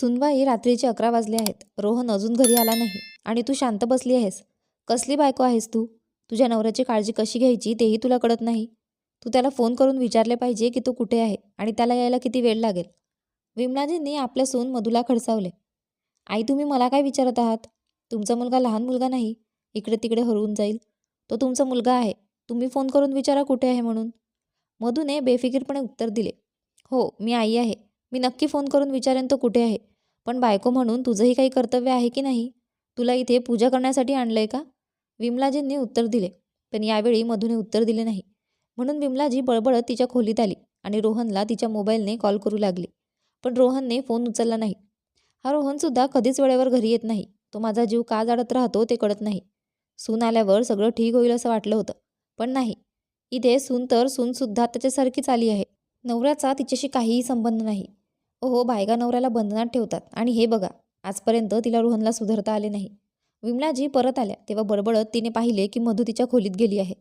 सुनबाई रात्रीचे अकरा वाजले आहेत. रोहन अजून घरी आला नाही. आणि तू शांत बसली आहेस. कसली बायको आहेस तू? तुझ्या नवऱ्याची काळजी कशी घ्यायची तेही तुला कळत नाही. तू त्याला फोन करून विचारले पाहिजे की तो कुठे आहे आणि त्याला यायला किती वेळ लागेल. विमलाजींनी आपल्या सून मधुला खडसावले. आई तुम्ही मला काय विचारत आहात? तुमचा मुलगा लहान मुलगा नाही. इकडे तिकडे हरवून जाईल. तो तुमचा मुलगा आहे. तुम्ही फोन करून विचारा कुठे आहे म्हणून. मधूने बेफिकीरपणे उत्तर दिले. हो मी आई आहे. मी नक्की फोन करून विचारेन तो कुठे आहे. पण बायको म्हणून तुझंही काही कर्तव्य आहे की नाही? तुला इथे पूजा करण्यासाठी आणलं आहे का? विमलाजींनी उत्तर दिले. पण यावेळी मधूने उत्तर दिले नाही. म्हणून विमलाजी बळबळत तिच्या खोलीत आली आणि रोहनला तिच्या मोबाईलने कॉल करू लागली. पण रोहनने फोन उचलला नाही. हा रोहनसुद्धा कधीच वेळेवर घरी येत नाही. तो माझा जीव का जाडत राहतो ते कळत नाही. सून आल्यावर सगळं ठीक होईल असं वाटलं होतं. पण नाही. इथे सून तर सूनसुद्धा त्याच्यासारखीच आली आहे. नवऱ्याचा तिच्याशी काहीही संबंध नाही. ओहो बायगा नवऱ्याला बंधनात ठेवतात. आणि हे बघा आजपर्यंत तिला रोहनला सुधारता आले नाही. विमलाजी परत आल्या तेव्हा बडबडत तिने पाहिले की मधू तिच्या खोलीत गेली आहे.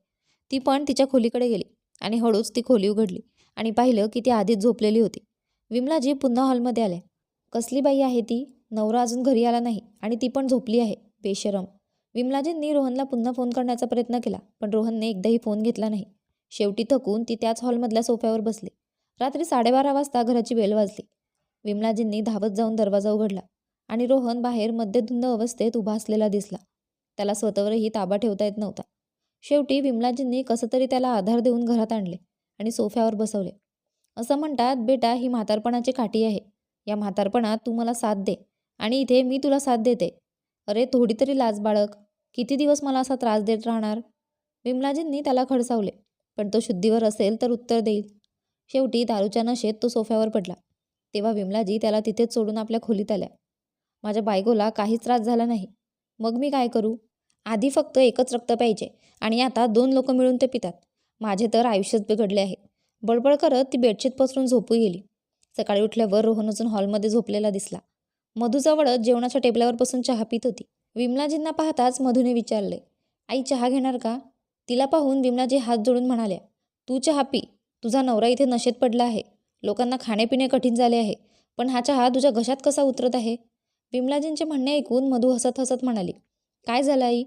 ती पण तिच्या खोलीकडे गेली आणि हळूच ती खोली उघडली आणि पाहिलं की ती आधीच झोपलेली होती. विमलाजी पुन्हा हॉलमध्ये आल्या. कसली बाई आहे ती? नवरा अजून घरी आला नाही आणि ती पण झोपली आहे. बेशरम. विमलाजींनी रोहनला पुन्हा फोन करण्याचा प्रयत्न केला पण रोहनने एकदाही फोन घेतला नाही. शेवटी थकून ती त्याच हॉलमधल्या सोफ्यावर बसली. रात्री साडेबारा वाजता घराची बेल वाजली. विमलाजींनी धावत जाऊन दरवाजा उघडला आणि रोहन बाहेर मध्यधुंद अवस्थेत उभा असलेला दिसला. त्याला स्वतःवरही ताबा ठेवता येत नव्हता. शेवटी विमलाजींनी कसं तरी त्याला आधार देऊन घरात आणले आणि सोफ्यावर बसवले. असं म्हणतात बेटा ही म्हातारपणाची काठी आहे. या म्हातारपणात तू मला साथ दे आणि इथे मी तुला साथ देते. अरे थोडी तरी लाज बाळक किती दिवस मला असा त्रास देत राहणार? विमलाजींनी त्याला खडसावले पण तो शुद्धीवर असेल तर उत्तर देईल. शेवटी दारूच्या नशेत तो सोफ्यावर पडला. तेव्हा विमलाजी त्याला तिथेच सोडून आपल्या खोलीत आल्या. माझ्या बायकोला काहीच त्रास झाला नाही. मग मी काय करू? आधी फक्त एकच रक्त प्यायचे आणि आता दोन लोक मिळून ते पितात. माझे तर आयुष्यच बिघडले आहे. बडबड करत ती बेडशीट पसरून झोपू गेली. सकाळी उठल्यावर रोहन अजून हॉलमध्ये झोपलेला दिसला. मधूजवळच जेवणाच्या टेबलावर बसून चहा पित होती. विमलाजींना पाहताच मधूने विचारले आई चहा घेणार का? तिला पाहून विमलाजी हात जोडून म्हणाल्या तू चहा पी. तुझा नवरा इथे नशेत पडला आहे. लोकांना खाणेपिणे कठीण झाले आहे. पण हा चहा तुझ्या घशात कसा उतरत आहे? विमलाजींचे म्हणणे ऐकून मधू हसत हसत म्हणाली काय झालं आई?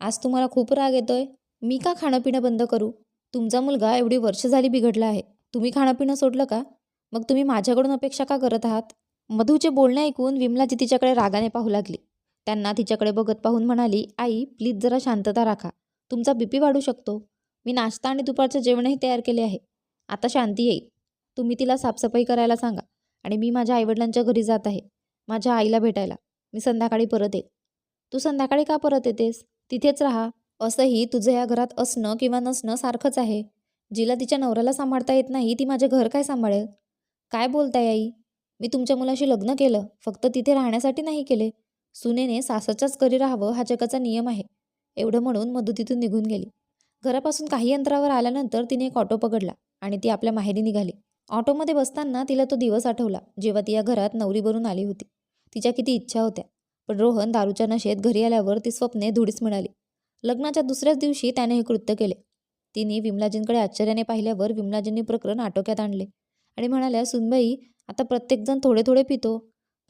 आज तुम्हाला खूप राग येतोय. मी का खाणं पिणं बंद करू? तुमचा मुलगा एवढी वर्ष झाली बिघडला आहे. तुम्ही खाणं पिणं सोडलं का? मग तुम्ही माझ्याकडून अपेक्षा का करत आहात? मधूचे बोलणे ऐकून विमलाजी तिच्याकडे रागाने पाहू लागली. त्यांना तिच्याकडे बघत पाहून म्हणाली आई प्लीज जरा शांतता राखा. तुमचा बीपी वाढू शकतो. मी नाश्ता आणि दुपारचं जेवणही तयार केले आहे. आता शांती येईल. तुम्ही तिला साफसफाई करायला सांगा आणि मी माझ्या आईवडिलांच्या घरी जात आहे. माझ्या आईला भेटायला. मी संध्याकाळी परत येईल. तू संध्याकाळी का परत येतेस? तिथेच राहा. असंही तुझं या घरात असणं किंवा नसणं सारखंच आहे. जिला तिच्या नवऱ्याला सांभाळता येत नाही ती माझे घर काय सांभाळेल? काय बोलताय आई? मी तुमच्या मुलाशी लग्न केलं फक्त तिथे राहण्यासाठी नाही केले. सुनेने सासरच्याच घरी राहावं हा जगाचा नियम आहे. एवढं म्हणून मधू तिथून निघून गेली. घरापासून काही अंतरावर आल्यानंतर तिने एक ऑटो पकडला आणि ती आपल्या माहेरी निघाली. ऑटोमध्ये बसताना तिला तो दिवस आठवला जेव्हा ती या घरात नवरी भरून आली होती. तिच्या किती इच्छा होत्या पण रोहन दारूच्या नशेत घरी आल्यावर ती स्वप्ने धुडीस मिळाली. लग्नाच्या दुसऱ्याच दिवशी त्याने हे कृत्य केले. तिने विमलाजींकडे आश्चर्याने पाहिल्यावर विमलाजींनी प्रकरण आटोक्यात आणले आणि म्हणाल्या सुनबाई आता प्रत्येकजण थोडे थोडे पितो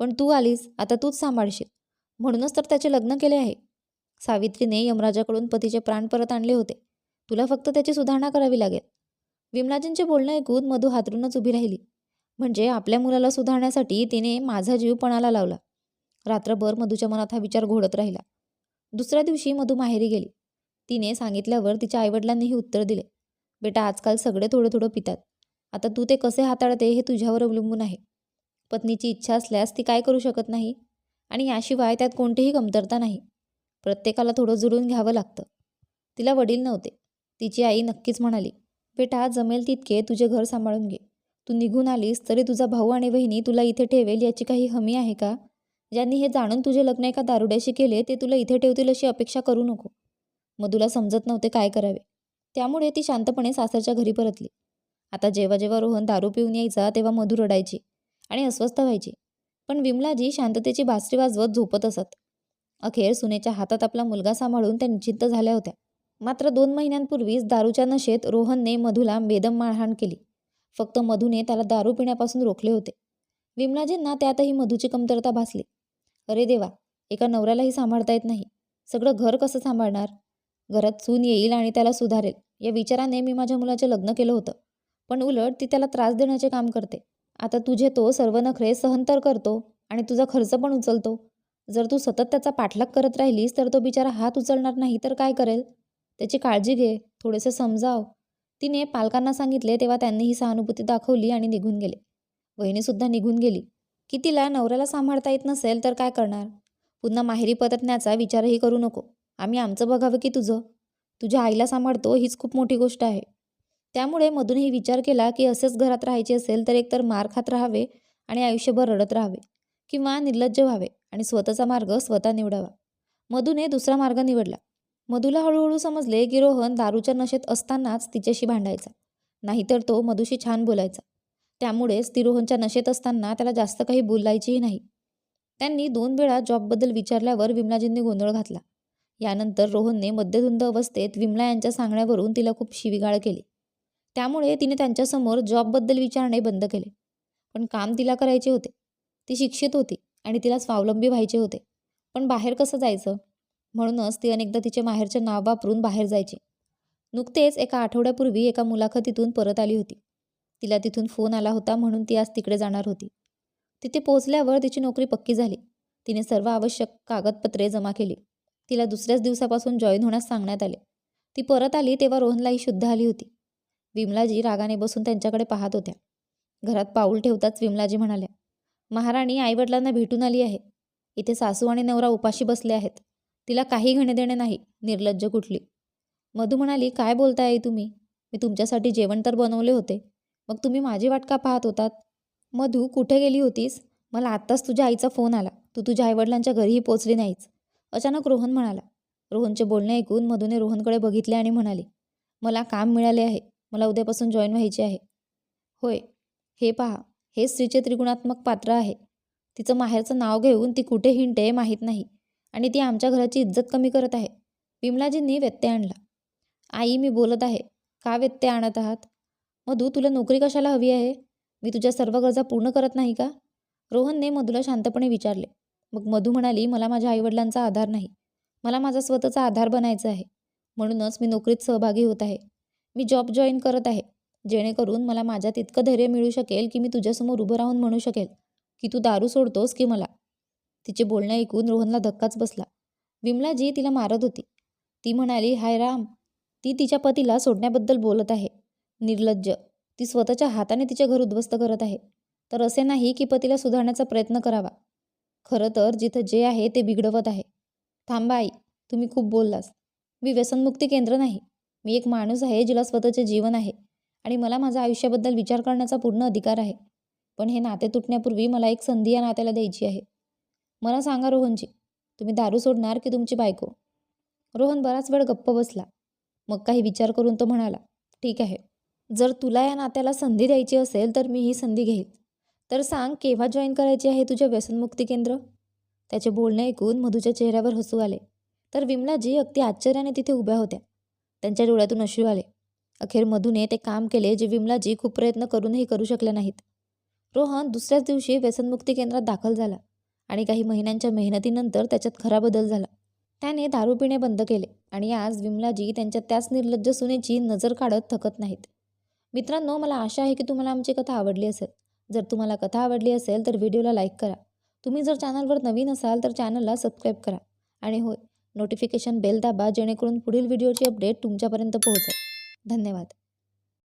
पण तू आलीस आता तूच सांभाळशील. म्हणूनच तर त्याचे लग्न केले आहे. सावित्रीने यमराजाकडून पतीचे प्राण परत आणले होते. तुला फक्त त्याची सुधारणा करावी लागेल. विमलाजींचे बोलणं ऐकून मधू हातरूनच उभी राहिली. म्हणजे आपल्या मुलाला सुधारण्यासाठी तिने माझा जीव पणाला लावला. रात्रभर मधूच्या मनात हा विचार घोळत राहिला. दुसऱ्या दिवशी मधू माहेरी गेली. तिने सांगितल्यावर तिच्या आईवडिलांनीही उत्तर दिले. बेटा आजकाल सगळे थोडं थोडं पितात. आता तू ते कसे हाताळते हे तुझ्यावर अवलंबून आहे. पत्नीची इच्छा असल्यास ती काय करू शकत नाही? आणि याशिवाय त्यात कोणतीही कमतरता नाही. प्रत्येकाला थोडं जुळून घ्यावं लागतं. तिला वडील नव्हते. तिची आई नक्कीच म्हणाली बेटा जमेल तितके तुझे घर सांभाळून घे. तू निघून आलीस तरी तुझा भाऊ आणि बहिणी तुला इथे ठेवेल याची काही हमी आहे का? ज्यांनी हे जाणून तुझे लग्न एका दारुड्याशी केले ते तुला इथे ठेवतील अशी अपेक्षा करू नको. मधुला समजत नव्हते काय करावे. त्यामुळे ती शांतपणे सासरच्या घरी परतली. आता जेव्हा जेव्हा रोहन दारू पिऊन यायचा तेव्हा मधू रडायची आणि अस्वस्थ व्हायची. पण विमलाजी शांततेची बासरी वाजवत झोपत असत. अखेर सुनेच्या हातात आपला मुलगा सांभाळून त्या निश्चिंत झाल्या होत्या. मात्र दोन महिन्यांपूर्वीच दारूच्या नशेत रोहनने मधूला बेदम मारहाण केली. फक्त मधूने त्याला दारू पिण्यापासून रोखले होते. विमलाजींना त्यातही मधूची कमतरता भासली. अरे देवा एका नवऱ्यालाही सांभाळता येत नाही. सगळं घर कसं सांभाळणार? घरात सून येईल आणि त्याला सुधारेल या विचाराने मी माझ्या मुलाचे लग्न केलं होतं. पण उलट ती त्याला त्रास देण्याचे काम करते. आता तुझे तो सर्व नखरे सहन तर करतो आणि तुझा खर्च पण उचलतो. जर तू सतत त्याचा पाठलाग करत राहिलीस तर तो बिचारा हात उचलणार नाही तर काय करेल? त्याची काळजी घे थोडेसे समजाव. तिने पालकांना सांगितले तेव्हा त्यांनी ही सहानुभूती दाखवली आणि निघून गेले. वहिनीसुद्धा निघून गेली. की तिला नवऱ्याला सांभाळता येत नसेल तर काय करणार? पुन्हा माहेरी परतण्याचा विचारही करू नको. आम्ही आमचं बघावं की तुझं? तुझ्या आईला सांभाळतो हीच खूप मोठी गोष्ट आहे. त्यामुळे मधूनही विचार केला की असेच घरात राहायचे असेल तर एकतर मार खात राहावे आणि आयुष्यभर रडत राहावे किंवा निर्लज्ज व्हावे आणि स्वतःचा मार्ग स्वतः निवडावा. मधूने दुसरा मार्ग निवडला. मधूला हळूहळू समजले की रोहन दारूच्या नशेत असतानाच तिच्याशी भांडायचा. नाहीतर तो मधूशी छान बोलायचा. त्यामुळेच ती रोहनच्या नशेत असताना त्याला जास्त काही बोलायचीही नाही. त्यांनी दोन वेळा जॉबबद्दल विचारल्यावर विमलाजींनी गोंधळ घातला. यानंतर रोहनने मध्यधुंद अवस्थेत विमला यांच्या सांगण्यावरून तिला खूप शिवीगाळ केली. त्यामुळे तिने त्यांच्यासमोर जॉबबद्दल विचारणे बंद केले. पण काम तिला करायचे होते. ती शिक्षित होती आणि तिला स्वावलंबी व्हायचे होते. पण बाहेर कसं जायचं? म्हणूनच ती अनेकदा तिचे माहेरचे नाव वापरून बाहेर जायची. नुकतेच एका आठवड्यापूर्वी एका मुलाखतीतून परत आली होती. तिला तिथून फोन आला होता म्हणून ती आज तिकडे जाणार होती. तिथे पोहोचल्यावर तिची नोकरी पक्की झाली. तिने सर्व आवश्यक कागदपत्रे जमा केली. तिला दुसऱ्याच दिवसापासून जॉईन होण्यास सांगण्यात आले. ती परत आली तेव्हा रोहनलाही शुद्ध आली होती. विमलाजी रागाने बसून त्यांच्याकडे पाहत होत्या. घरात पाऊल ठेवताच विमलाजी म्हणाल्या महाराणी आईवडिलांना भेटून आली आहे. इथे सासू आणि नवरा उपाशी बसले आहेत. तिला काही घेणे देणे नाही निर्लज्ज कुठली. मधू म्हणाली काय बोलताय आई तुम्ही? मी तुमच्यासाठी जेवण तर बनवले होते. मग तुम्ही माझी वाट का पाहत होतात? मधू कुठे गेली होतीस? मला आत्ताच तुझ्या आईचा फोन आला. तू तुझ्या आईवडिलांच्या घरीही पोचली नाहीच अचानक रोहन म्हणाला. रोहनचे बोलणे ऐकून मधूने रोहनकडे बघितले आणि म्हणाले मला काम मिळाले आहे. मला उद्यापासून जॉईन व्हायचे आहे. होय. हे पहा. हे स्त्रीचे त्रिगुणात्मक पात्र आहे. तिचं माहेरचं नाव घेऊन ती कुठे हिंडते माहीत नाही. आणि ती आमच्या घराची इज्जत कमी करत आहे. विमलाजींनी व्यत्यय आणला. आई मी बोलत आहे. का व्यत्यय आणत आहात? मधू तुला नोकरी कशाला हवी आहे? मी तुझ्या सर्व गरजा पूर्ण करत नाही का? रोहनने मधूला शांतपणे विचारले. मग मधू म्हणाली मला माझ्या आईवडिलांचा आधार नाही. मला माझा स्वतःचा आधार बनायचा आहे. म्हणूनच मी नोकरीत सहभागी होत आहे. मी जॉब जॉईन करत आहे. जेणेकरून मला माझ्यात इतकं धैर्य मिळू शकेल की मी तुझ्यासमोर उभं राहून म्हणू शकेल की तू दारू सोडतोस की मला? तिचे बोलणे ऐकून रोहनला धक्काच बसला. विमलाजी तिला मारत होती. ती म्हणाली हाय राम ती तिच्या पतीला सोडण्याबद्दल बोलत आहे. निर्लज्ज ती स्वतःच्या हाताने तिचे घर उद्ध्वस्त करत आहे. तर असे नाही की पतीला सुधारण्याचा प्रयत्न करावा. खरं तर जिथं जे आहे ते बिघडवत आहे. थांबा आई तुम्ही खूप बोललास मी व्यसनमुक्ती केंद्र नाही. मी एक माणूस आहे जिला स्वतःचे जीवन आहे आणि मला माझ्या आयुष्याबद्दल विचार करण्याचा पूर्ण अधिकार आहे. पण हे नाते तुटण्यापूर्वी मला एक संधी या नात्याला द्यायची आहे. मला सांगा रोहनजी तुम्ही दारू सोडणार की तुमची बायको? रोहन बराच वेळ गप्प बसला. मग काही विचार करून तो म्हणाला ठीक आहे. जर तुला या नात्याला संधी द्यायची असेल तर मी ही संधी घेईल. तर सांग केव्हा जॉईन करायची आहे तुझ्या व्यसनमुक्ती केंद्र? त्याचे बोलणे ऐकून मधूच्या चेहऱ्यावर हसू आले. तर विमलाजी अगदी आश्चर्याने तिथे उभ्या होत्या. त्यांच्या डोळ्यातून अश्रू आले. अखेर मधूने ते काम केले जे विमलाजी खूप प्रयत्न करूनही करू शकले नाहीत. रोहन दुसऱ्याच दिवशी व्यसनमुक्ती केंद्रात दाखल झाला. आणि काही महिन्यांच्या मेहनतीनंतर त्याच्यात खरा बदल झाला. त्याने दारू पिणे बंद केले आणि आज विमलाजी त्यांच्या त्याच निर्लज्ज सुनेची नजर काढत थकत नाहीत. मित्रांनो मला आशा आहे की तुम्हाला आमची कथा आवडली असेल. जर तुम्हाला कथा आवडली असेल तर व्हिडिओला लाईक करा. तुम्ही जर चॅनलवर नवीन असाल तर चॅनलला सबस्क्राईब करा. आणि होय नोटिफिकेशन बेल दाबा जेणेकरून पुढील व्हिडिओची अपडेट तुमच्यापर्यंत पोहोचेल. धन्यवाद.